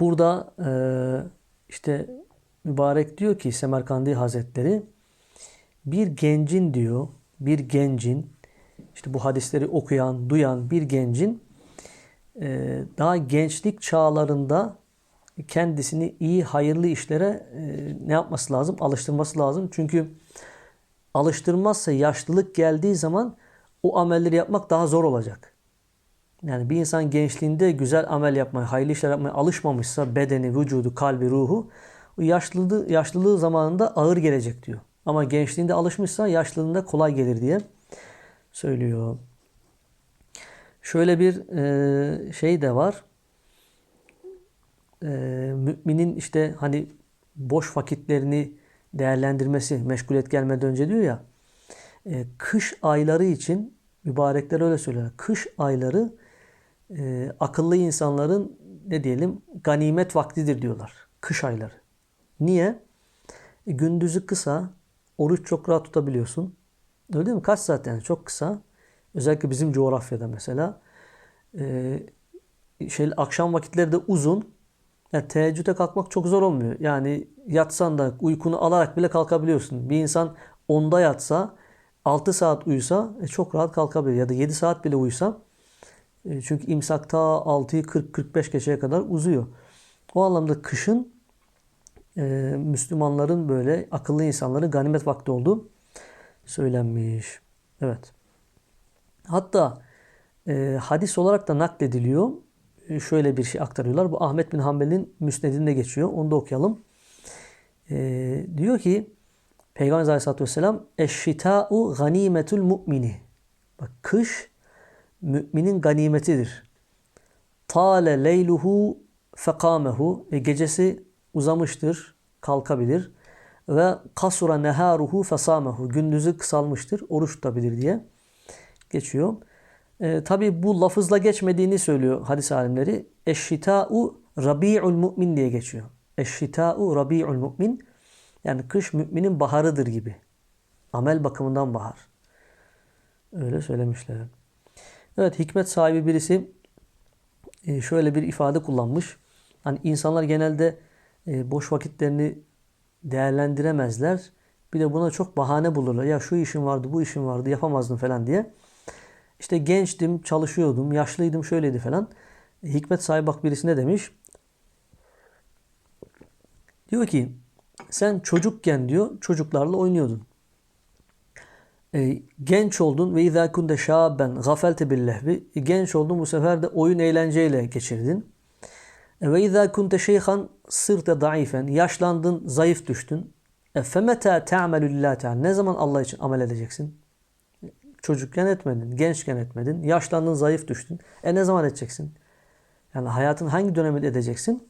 Burada e, işte mübarek diyor ki Semerkandi Hazretleri bir gencin diyor bir gencin işte bu hadisleri okuyan, duyan bir gencin e, daha gençlik çağlarında kendisini iyi, hayırlı işlere e, ne yapması lazım? Alıştırması lazım. Çünkü alıştırmazsa yaşlılık geldiği zaman o amelleri yapmak daha zor olacak. Yani bir insan gençliğinde güzel amel yapmaya, hayırlı işler yapmaya alışmamışsa bedeni, vücudu, kalbi, ruhu yaşlılığı, yaşlılığı zamanında ağır gelecek diyor. Ama gençliğinde alışmışsa yaşlılığında kolay gelir diye söylüyor. Şöyle bir e, şey de var. E, müminin işte hani boş vakitlerini değerlendirmesi meşguliyet gelmeden önce diyor ya e, kış ayları için mübarekler öyle söylüyor. Kış ayları e, akıllı insanların ne diyelim ganimet vaktidir diyorlar. Kış ayları. Niye? E, gündüzü kısa, oruç çok rahat tutabiliyorsun. Öyle değil mi? Kaç saat yani? Çok kısa. Özellikle bizim coğrafyada mesela. E, şey, akşam vakitleri de uzun. Yani teheccüde kalkmak çok zor olmuyor. Yani yatsan da uykunu alarak bile kalkabiliyorsun. Bir insan 10'da yatsa 6 saat uyusa e, çok rahat kalkabilir. Ya da 7 saat bile uyusa. E, çünkü imsakta 6'yı 40-45 geçeye kadar uzuyor. O anlamda kışın e, Müslümanların böyle akıllı insanların ganimet vakti olduğu söylenmiş. Evet. Hatta e, hadis olarak da naklediliyor. Şöyle bir şey aktarıyorlar. Bu Ahmet bin Hanbel'in müsnedinde geçiyor. Onu da okuyalım. Diyor ki Peygamber Aleyhisselatü Vesselam Eşşitâ'u ganimetul mu'mini. Bak kış müminin ganimetidir. Tale leyluhu fekamehu. E, gecesi uzamıştır, kalkabilir. Ve kasura neharuhu fesamehu. Gündüzü kısalmıştır, oruç tutabilir diye geçiyor. E, Tabi bu lafızla geçmediğini söylüyor hadis alimleri. Eşşita'u rabi'ul mu'min diye geçiyor. Eşşita'u rabi'ul mu'min. Yani kış müminin baharıdır gibi. Amel bakımından bahar. Öyle söylemişler. Evet hikmet sahibi birisi e, şöyle bir ifade kullanmış. Hani insanlar genelde e, boş vakitlerini değerlendiremezler. Bir de buna çok bahane bulurlar. Ya şu işim vardı, bu işim vardı, yapamazdım falan diye. İşte gençtim, çalışıyordum, yaşlıydım, şöyleydi falan. Hikmet sahibi bak birisi ne demiş? Diyor ki sen çocukken diyor çocuklarla oynuyordun. E, genç oldun ve izâ kunde şâben gafelte billehvi. Genç oldun bu sefer de oyun eğlenceyle geçirdin. E, ve izâ kunte şeyhan sırte daifen. Yaşlandın, zayıf düştün. E, femetâ te'amelü lillâhi teâlâ. Ne zaman Allah için amel edeceksin? Çocukken etmedin, gençken etmedin, yaşlandın, zayıf düştün. E ne zaman edeceksin? Yani hayatın hangi döneminde edeceksin?